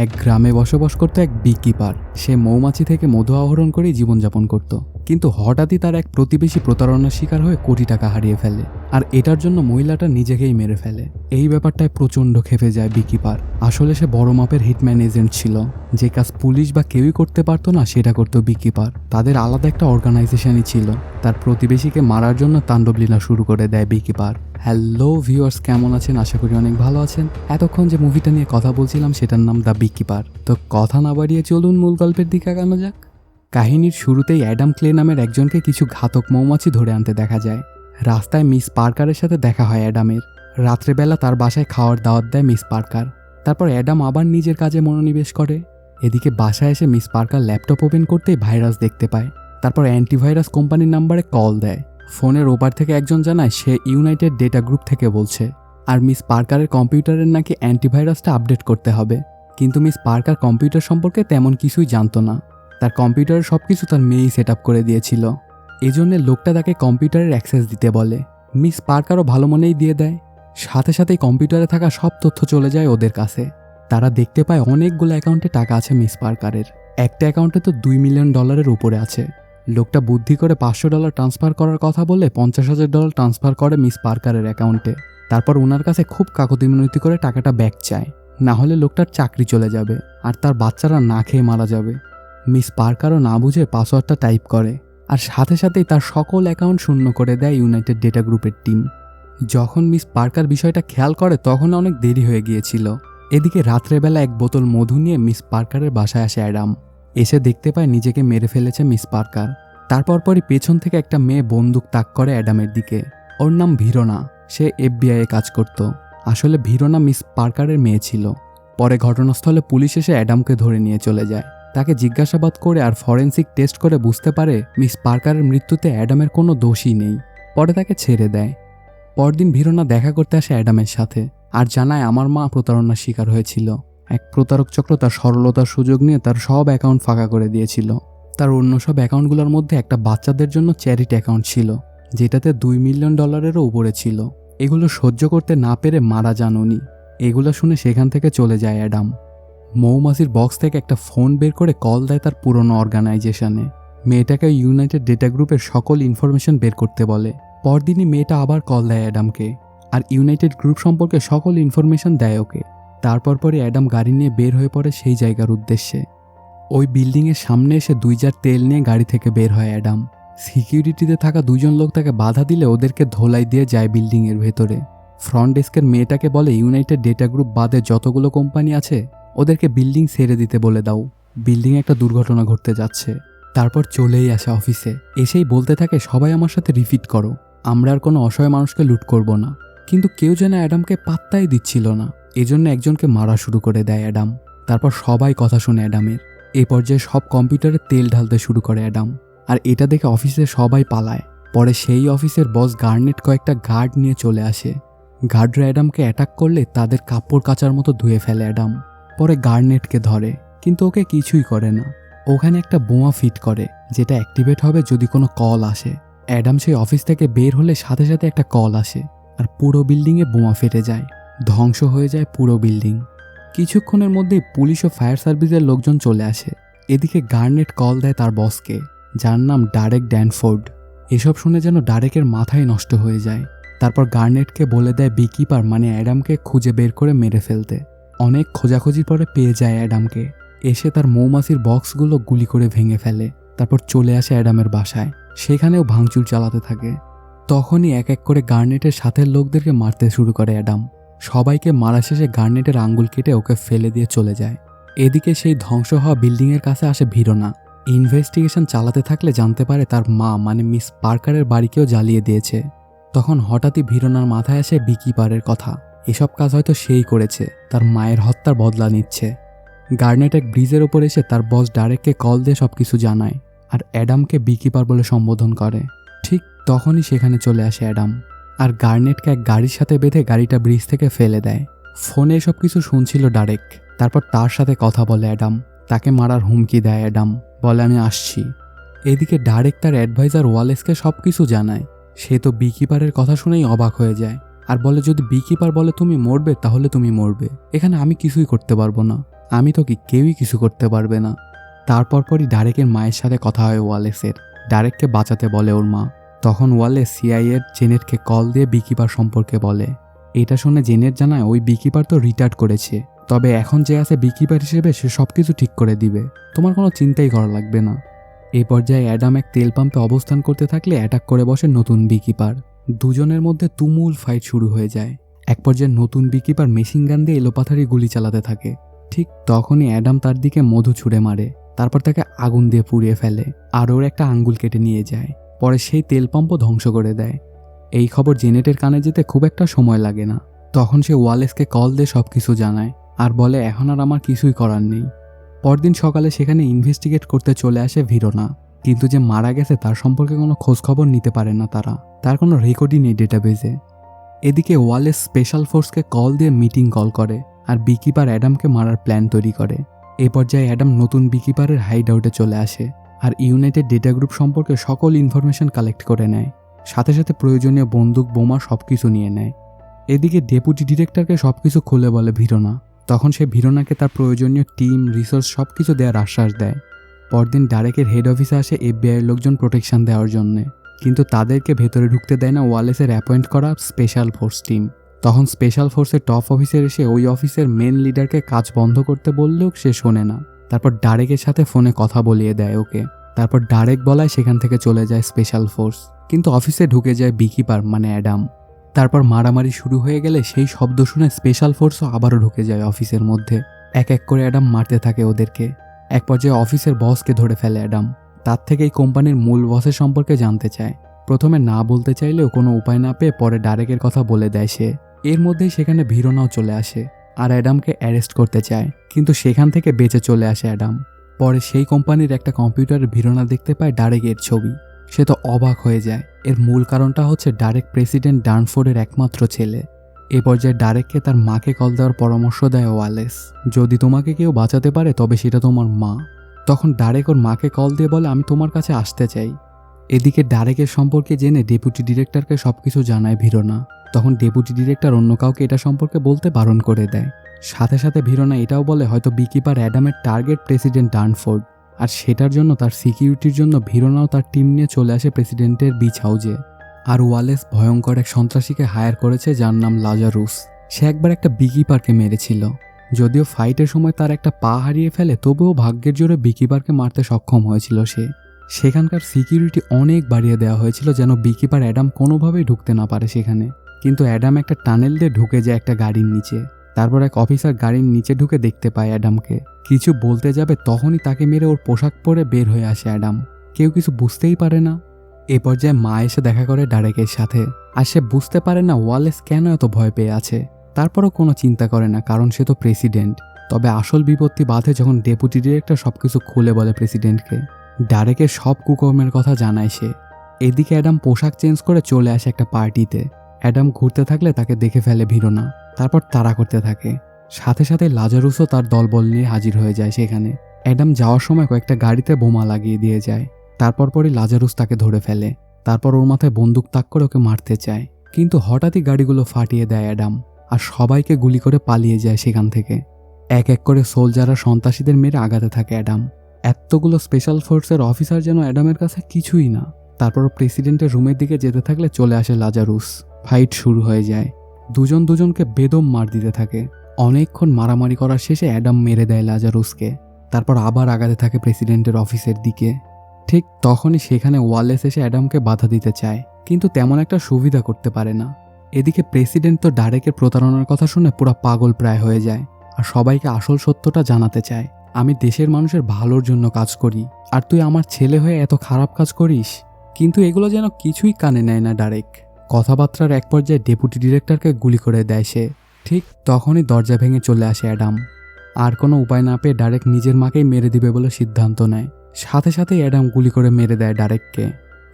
এক গ্রামে বসবাস করতো এক বিকিপার সে মৌমাছি থেকে মধু আহরণ করেই জীবনযাপন করত। কিন্তু হঠাৎই তার এক প্রতিবেশী প্রতারণার শিকার হয়ে কোটি টাকা হারিয়ে ফেলে। আর এটার জন্য মহিলাটা নিজেকেই মেরে ফেলে। এই ব্যাপারটায় প্রচণ্ড খেপে যায় বিকিপার আসলে সে বড় মাপের হিটম্যান এজেন্ট ছিল। যে কাজ পুলিশ বা কেউই করতে পারতো না, সেটা করতো বিকিপার তাদের আলাদা একটা অর্গানাইজেশনই ছিল। তার প্রতিবেশীকে মারার জন্য তাণ্ডবলীলা শুরু করে দেয় বিকিপার হ্যালো ভিউয়ার্স কেমন আছেন? আশা করি অনেক ভালো আছেন। এতক্ষণ যে মুভিটা নিয়ে কথা বলছিলাম, সেটার নাম দ্য বিকিপার তো কথা না বাড়িয়ে চলুন মূল গল্পের দিকে আগানো যাক। কাহিনীর শুরুতেই অ্যাডাম ক্লে নামের একজনকে কিছু ঘাতক মৌমাছি ধরে আনতে দেখা যায়। রাস্তায় মিস পার্কারের সাথে দেখা হয় অ্যাডামের। রাত্রেবেলা তার বাসায় খাওয়ার দাওয়াত দেয় মিস পার্কার। তারপর অ্যাডাম আবার নিজের কাজে মনোনিবেশ করে। এদিকে বাসায় এসে মিস পার্কার ল্যাপটপ ওপেন করতেই ভাইরাস দেখতে পায়। তারপর অ্যান্টিভাইরাস কোম্পানির নাম্বারে কল দেয়। ফোনের ওপার থেকে একজন জানায় সে ইউনাইটেড ডেটা গ্রুপ থেকে বলছে, আর মিস পার্কারের কম্পিউটারের নাকি অ্যান্টিভাইরাসটা আপডেট করতে হবে। কিন্তু মিস পার্কার কম্পিউটার সম্পর্কে তেমন কিছুই জানতো না। তার কম্পিউটারের সব কিছু তার মেয়েই সেট করে দিয়েছিল। এজন্য লোকটা তাকে কম্পিউটারের অ্যাক্সেস দিতে বলে। মিস পার্কারও ভালো মনেই দিয়ে দেয়। সাথে সাথেই কম্পিউটারে থাকা সব তথ্য চলে যায় ওদের কাছে। তারা দেখতে পায় অনেকগুলো অ্যাকাউন্টে টাকা আছে মিস পার্কারের। একটা অ্যাকাউন্টে তো দুই মিলিয়ন ডলারের উপরে আছে। লোকটা বুদ্ধি করে পাঁচশো ডলার ট্রান্সফার করার কথা বলে পঞ্চাশ হাজার ডলার ট্রান্সফার করে মিস পার্কারের অ্যাকাউন্টে তারপর ওনার কাছে খুব কাকতি মিনতি করে টাকাটা ব্যাক চায়। না হলে লোকটার চাকরি চলে যাবে আর তার বাচ্চারা না খেয়ে মারা যাবে। মিস পার্কারও না বুঝে পাসওয়ার্ডটা টাইপ করে আর সাথে সাথেই তার সকল অ্যাকাউন্ট শূন্য করে দেয় ইউনাইটেড ডেটা গ্রুপের টিম যখন মিস পার্কার বিষয়টা খেয়াল করে তখন অনেক দেরি হয়ে গিয়েছিল। এদিকে রাত্রেবেলা এক বোতল মধু নিয়ে মিস পার্কারের বাসায় আসে অ্যাডাম। এসে দেখতে পায় নিজেকে মেরে ফেলেছে মিস পার্কার। তারপর পরই পেছন থেকে একটা মেয়ে বন্দুক তাক করে অ্যাডামের দিকে। ওর নাম ভিরোনা। সে এফবিআইয়ে কাজ করত। আসলে ভিরোনা মিস পার্কারের মেয়ে ছিল। পরে ঘটনাস্থলে পুলিশ এসে অ্যাডামকে ধরে নিয়ে চলে যায়। তাকে জিজ্ঞাসাবাদ করে আর ফরেন্সিক টেস্ট করে বুঝতে পারে মিস পার্কারের মৃত্যুতে অ্যাডামের কোনো দোষই নেই। পরে তাকে ছেড়ে দেয়। পরদিন ভিরোনা দেখা করতে আসে অ্যাডামের সাথে। আর জানায়, আমার মা প্রতারণার শিকার হয়েছিল। এক প্রতারক চক্র তার সরলতার সুযোগ নিয়ে তার সব অ্যাকাউন্ট ফাঁকা করে দিয়েছিল। তার অন্য সব অ্যাকাউন্টগুলোর মধ্যে একটা বাচ্চাদের জন্য চ্যারিটি অ্যাকাউন্ট ছিল, যেটাতে দুই মিলিয়ন ডলারেরও উপরে ছিল। এগুলো সহ্য করতে না পেরে মারা যান উনি। এগুলো শুনে সেখান থেকে চলে যায় অ্যাডাম। মৌমাছির বক্স থেকে একটা ফোন বের করে কল দেয় তার পুরনো অর্গানাইজেশনে। মেয়েটাকে ইউনাইটেড ডেটা গ্রুপের সকল ইনফরমেশন বের করতে বলে। পরদিনই মেয়েটা আবার কল দেয় অ্যাডামকে, আর ইউনাইটেড গ্রুপ সম্পর্কে সকল ইনফরমেশন দেয় ওকে। তারপর পরে অ্যাডাম গাড়ি নিয়ে বের হয়ে পড়ে সেই জায়গার উদ্দেশ্যে। ওই বিল্ডিংয়ের সামনে এসে দুই জার তেল নিয়ে গাড়ি থেকে বের হয় অ্যাডাম। সিকিউরিটিতে থাকা দুজন লোক তাকে বাধা দিলে ওদেরকে ধোলাই দিয়ে যায় বিল্ডিংয়ের ভেতরে। ফ্রন্ট ডেস্কের মেয়েটাকে বলে, ইউনাইটেড ডেটা গ্রুপ বাদে যতগুলো কোম্পানি আছে, ওদেরকে বিল্ডিং ছেড়ে দিতে বলে দাও। বিল্ডিংয়ে একটা দুর্ঘটনা ঘটতে যাচ্ছে। তারপর চলেই আসে অফিসে। এসেই বলতে থাকে, সবাই আমার সাথে রিপিট করো। আমরা আর কোনো অসহায় মানুষকে লুট করব না। কিন্তু কেউ যেন অ্যাডামকে পাত্তাই দিচ্ছিল না। এজন্য একজনকে মারা শুরু করে দেয় অ্যাডাম। তারপর সবাই কথা শুনে অ্যাডামের। এ পর্যায়ে সব কম্পিউটারে তেল ঢালতে শুরু করে অ্যাডাম। আর এটা দেখে অফিসে সবাই পালায়। পরে সেই অফিসের বস গার্নেট কয়েকটা গার্ড নিয়ে চলে আসে। গার্ডরা অ্যাডামকে অ্যাটাক করলে তাদের কাপড় কাচার মতো ধুয়ে ফেলে অ্যাডাম। পরে গার্নেটকে ধরে, কিন্তু ওকে কিছুই করে না। ওখানে একটা বোমা ফিট করে, যেটা অ্যাক্টিভেট হবে যদি কোনো কল আসে। অ্যাডাম সেই অফিস থেকে বের হলে সাথে সাথে একটা কল আসে, আর পুরো বিল্ডিংয়ে বোমা ফেটে যায়। ধ্বংস হয়ে যায় পুরো বিল্ডিং। কিছুক্ষণের মধ্যেই পুলিশ ও ফায়ার সার্ভিসের লোকজন চলে আসে। এদিকে গার্নেট কল দেয় তার বসকে, যার নাম ডারেক ড্যানফোর্ড। এসব শুনে যেন ডারেকের মাথায় নষ্ট হয়ে যায়। তারপর গার্নেটকে বলে দেয় বিকিপার মানে অ্যাডামকে খুঁজে বের করে মেরে ফেলতে। অনেক খোঁজাখুঁজির পরে পেয়ে যায় অ্যাডামকে। এসে তার মৌমাছির বক্সগুলো গুলি করে ভেঙে ফেলে। তারপর চলে আসে অ্যাডামের বাসায়। সেখানেও ভাঙচুর চালাতে থাকে। তখনই এক এক করে গার্নেটের সাথের লোকদেরকে মারতে শুরু করে অ্যাডাম। সবাইকে মারা শেষে গার্নেটের আঙ্গুল কেটে ওকে ফেলে দিয়ে চলে যায়। এদিকে সেই ধ্বংস হওয়া বিল্ডিংয়ের কাছে আসে ভিরোনা। ইনভেস্টিগেশন চালাতে থাকলে জানতে পারে তার মা মানে মিস পার্কারের বাড়িকেও জ্বালিয়ে দিয়েছে। তখন হঠাৎই ভিরোনার মাথায় আসে বিকিপারের কথা। এসব কাজ হয়তো সেই করেছে, তার মায়ের হত্যার বদলা নিচ্ছে। গার্নেট এক ব্রিজের ওপর এসে তার বস ডাইরেক্টকে কল দিয়ে সব কিছু জানায়, আর অ্যাডামকে বিকিপার বলে সম্বোধন করে। ঠিক তখনই সেখানে চলে আসে অ্যাডাম। আর গার্নেটকে এক গাড়ির সাথে বেঁধে গাড়িটা ব্রিজ থেকে ফেলে দেয়। ফোনে সব কিছু শুনছিল ডারেক। তারপর তার সাথে কথা বলে অ্যাডাম। তাকে মারার হুমকি দেয় অ্যাডাম। বলে, আমি আসছি। এদিকে ডারেক তার অ্যাডভাইজার ওয়ালেসকে সব কিছু জানায়। সে তো বিকিপারের কথা শুনেই অবাক হয়ে যায়। আর বলে, যদি বিকিপার বলে তুমি মরবে, তাহলে তুমি মরবে। এখানে আমি কিছুই করতে পারব না। আমি তো কি কেউই কিছু করতে পারবে না। তারপর পরই ডারেকের মায়ের সাথে কথা হয় ওয়ালেসের। ডারেককে বাঁচাতে বলে ওর মা। তখন ওয়ালে সিআইএর জেনেটকে কল দিয়ে বিকিপার সম্পর্কে বলে। এটা শুনে জেনেট জানায় ওই বিকিপার তো রিটায়ার্ড করেছে। তবে এখন যে আছে বিকিপার হিসেবে সে সব কিছু ঠিক করে দিবে। তোমার কোনো চিন্তাই করা লাগবে না। এই পর্যায়ে অ্যাডাম এক তেল পাম্পে অবস্থান করতে থাকলে অ্যাটাক করে বসে নতুন বিকিপার। দুজনের মধ্যে তুমুল ফাইট শুরু হয়ে যায়। এক পর্যায়ে নতুন বিকিপার মেশিন গান দিয়ে এলোপাথারি গুলি চালাতে থাকে। ঠিক তখনই অ্যাডাম তার দিকে মধু ছুঁড়ে মারে। তারপর তাকে আগুন দিয়ে পুড়িয়ে ফেলে। আর ওর একটা আঙ্গুল কেটে নিয়ে যায়। পরে সেই তেল পাম্পও ধ্বংস করে দেয়। এই খবর জেনেটের কানে যেতে খুব একটা সময় লাগে না। তখন সে ওয়ালেসকে কল দিয়ে সব কিছু জানায় আর বলে, এখন আর আমার কিছুই করার নেই। পরদিন সকালে সেখানে ইনভেস্টিগেট করতে চলে আসে ভিরোনা। কিন্তু যে মারা গেছে তার সম্পর্কে কোনো খোঁজখবর নিতে পারে না তারা। তার কোনো রেকর্ডই নেই ডেটাবেজে এদিকে ওয়ালেস স্পেশাল ফোর্সকে কল দিয়ে মিটিং কল করে আর বিকিপার অ্যাডামকে মারার প্ল্যান তৈরি করে। এ পর্যায়ে অ্যাডাম নতুন বিকিপারের হাইড আউটে চলে আসে। আর ইউনাইটেড ডেটা গ্রুপ সম্পর্কে সকল ইনফরমেশন কালেক্ট করে নেয়। সাথে সাথে প্রয়োজনীয় বন্দুক, বোমা সব কিছু নিয়ে নেয়। এদিকে ডেপুটি ডিরেক্টরকে সব কিছু খুলে বলে ভিরোনা। তখন সে ভিরোনাকে তার প্রয়োজনীয় টিম রিসোর্স সব কিছু দেওয়ার আশ্বাস দেয়। পরদিন ডারেকের হেড অফিসে আসে এফবিআইয়ের লোকজন প্রোটেকশন দেওয়ার জন্যে। কিন্তু তাদেরকে ভেতরে ঢুকতে দেয় না ওয়ালেসের অ্যাপয়েন্ট করা স্পেশাল ফোর্স টিম তখন স্পেশাল ফোর্সের টপ অফিসার এসে ওই অফিসের মেন লিডারকে কাজ বন্ধ করতে বললেও সে শোনে না। তারপর ডারেকের সাথে ফোনে কথা বলিয়ে দেয় ওকে। তারপর ডারেক বলায় সেখান থেকে চলে যায় স্পেশাল ফোর্স। কিন্তু অফিসে ঢুকে যায় বিকিপার মানে অ্যাডাম। তারপর মারামারি শুরু হয়ে গেলে সেই শব্দ শুনে স্পেশাল ফোর্সও আবারও ঢুকে যায় অফিসের মধ্যে। এক এক করে অ্যাডাম মারতে থাকে ওদেরকে। এক পর্যায়ে অফিসের বসকে ধরে ফেলে অ্যাডাম। তার থেকে এই কোম্পানির মূল বসের সম্পর্কে জানতে চায়। প্রথমে না বলতে চাইলেও কোনো উপায় না পেয়ে পরে ডারেকের কথা বলে দেয় সে। এর মধ্যেই সেখানে ভিরোনাও চলে আসে। আর অ্যাডামকে অ্যারেস্ট করতে চায়। কিন্তু সেখান থেকে বেঁচে চলে আসে অ্যাডাম। পরে সেই কোম্পানির একটা কম্পিউটারের ভিড়না দেখতে পায় ডারেকের ছবি। সে তো অবাক হয়ে যায়। এর মূল কারণটা হচ্ছে ডারেক প্রেসিডেন্ট ডানফোর্ডের একমাত্র ছেলে। এ পর্যায়ে ডারেককে তার মাকে কল দেওয়ার পরামর্শ দেয় ওয়ালেস। যদি তোমাকে কেউ বাঁচাতে পারে, তবে সেটা তোমার মা। তখন ডারেক ওর মাকে কল দিয়ে বলে, আমি তোমার কাছে আসতে চাই। এদিকে ডারেকের সম্পর্কে জেনে ডেপুটি ডিরেক্টরকে সব কিছু জানায় ভিরোনা তখন ডেপুটি ডিরেক্টর অন্য কাউকে এটা সম্পর্কে বলতে বারণ করে দেয়। সাথে সাথে ভিরোনা এটাও বলে হয়তো বিকিপার অ্যাডামের টার্গেট প্রেসিডেন্ট ডানফোর্ড আর সেটার জন্য তার সিকিউরিটির জন্য ভিরোনাও তার টিম নিয়ে চলে আসে প্রেসিডেন্টের বিচ হাউজে আর ওয়ালেস ভয়ঙ্কর এক সন্ত্রাসীকে হায়ার করেছে যার নাম লাজারুস সে একবার একটা বিকিপারকে মেরেছিল। যদিও ফাইটের সময় তার একটা পা হারিয়ে ফেলে, তবুও ভাগ্যের জোরে বিকিপারকে মারতে সক্ষম হয়েছিল সে। সেখানকার সিকিউরিটি অনেক বাড়িয়ে দেওয়া হয়েছিল যেন বিকিপার অ্যাডাম কোনোভাবেই ঢুকতে না পারে সেখানে। কিন্তু অ্যাডাম একটা টানেল দিয়ে ঢুকে যায় একটা গাড়ির নিচে। তারপর এক অফিসার গাড়ির নিচে ঢুকে দেখতে পায় অ্যাডামকে। কিছু বলতে যাবে তখনই তাকে মেরে ওর পোশাক পরে বের হয়ে আসে অ্যাডাম। কেউ কিছু বুঝতেই পারে না। এ পর্যায়ে মা এসে দেখা করে ডারেকের সাথে। আর সে বুঝতে পারে না ওয়ালেস কেন এত ভয় পেয়ে আছে। তারপরও কোনো চিন্তা করে না, কারণ সে তো প্রেসিডেন্ট। তবে আসল বিপত্তি বাধে যখন ডেপুটি ডিরেক্টর সবকিছু খুলে বলে প্রেসিডেন্টকে। ডারেকের সব কুকর্মের কথা জানায় সে। এদিকে অ্যাডাম পোশাক চেঞ্জ করে চলে আসে একটা পার্টিতে। অ্যাডাম ঘুরতে থাকলে তাকে দেখে ফেলে ভিরোনা, তারপর তাড়া করতে থাকে। সাথে সাথে লাজারুসও তার দলবল নিয়ে হাজির হয়ে যায় সেখানে। অ্যাডাম যাওয়ার সময় কয়েকটা গাড়িতে বোমা লাগিয়ে দিয়ে যায়। তারপর পরই লাজারুস তাকে ধরে ফেলে। তারপর ওর মাথায় বন্দুক তাক করে ওকে মারতে চায়। কিন্তু হঠাৎই গাড়িগুলো ফাটিয়ে দেয় অ্যাডাম আর সবাইকে গুলি করে পালিয়ে যায় সেখান থেকে। এক এক করে সোলজাররা সন্ত্রাসীদের মেরে আগাতে থাকে অ্যাডাম। এতগুলো স্পেশাল ফোর্সের অফিসার যেন অ্যাডামের কাছে কিছুই না। তারপর প্রেসিডেন্টের রুমের দিকে যেতে থাকলে চলে আসে লাজারুস। ফাইট শুরু হয়ে যায়। দুজন দুজনকে বেদম মার দিতে থাকে। অনেকক্ষণ মারামারি করার শেষে অ্যাডাম মেরে দেয় লাজারুসকে। তারপর আবার আগাতে থাকে প্রেসিডেন্টের অফিসের দিকে। ঠিক তখনই সেখানে ওয়ালেস এসে অ্যাডামকে বাধা দিতে চায়, কিন্তু তেমন একটা সুবিধা করতে পারে না। এদিকে প্রেসিডেন্ট তো ডারেকের প্রতারণার কথা শুনে পুরো পাগল প্রায় হয়ে যায় আর সবাইকে আসল সত্যটা জানাতে চায়। আমি দেশের মানুষের ভালোর জন্য কাজ করি আর তুই আমার ছেলে হয়ে এত খারাপ কাজ করিস? কিন্তু এগুলো যেন কিছুই কানে নেয় না ডারেক কথাবার্তার এক পর্যায়ে ডেপুটি ডিরেক্টরকে গুলি করে দেয় সে। ঠিক তখনই দরজা ভেঙে চলে আসে অ্যাডাম। আর কোনো উপায় না পেয়ে ডাইরেক্ট নিজের মাকেই মেরে দিবে বলে সিদ্ধান্ত নেয়। সাথে সাথে অ্যাডাম গুলি করে মেরে দেয় ডাইরেক্টকে।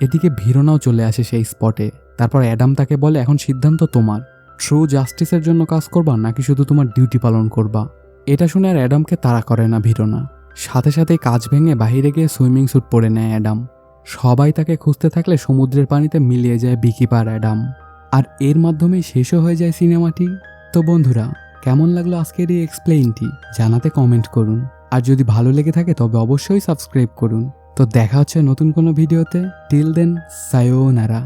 এদিকে ভিরোনাও চলে আসে সেই স্পটে। তারপর অ্যাডাম তাকে বলে, এখন সিদ্ধান্ত তোমার। ট্রু জাস্টিসের জন্য কাজ করবা নাকি শুধু তোমার ডিউটি পালন করবা? এটা শুনে আর অ্যাডামকে তাড়া করে না ভিরোনা। সাথে সাথে কাজ ভেঙে বাহিরে গিয়ে সুইমিং স্যুট পরে নেয় অ্যাডাম। সবাই তাকে খুঁজতে থাকলে সমুদ্রের পানিতে মিলিয়ে যায় বিকিপার অ্যাডাম আর এর মাধ্যমে শেষও হয়ে যায় সিনেমাটি। তো বন্ধুরা, কেমন লাগল আজকের এই এক্সপ্লেইনটি জানাতে কমেন্ট করুন। আর যদি ভালো লেগে থাকে, তবে অবশ্যই সাবস্ক্রাইব করুন। তো দেখা হচ্ছে নতুন কোনো ভিডিওতে। Till then সায়োনারা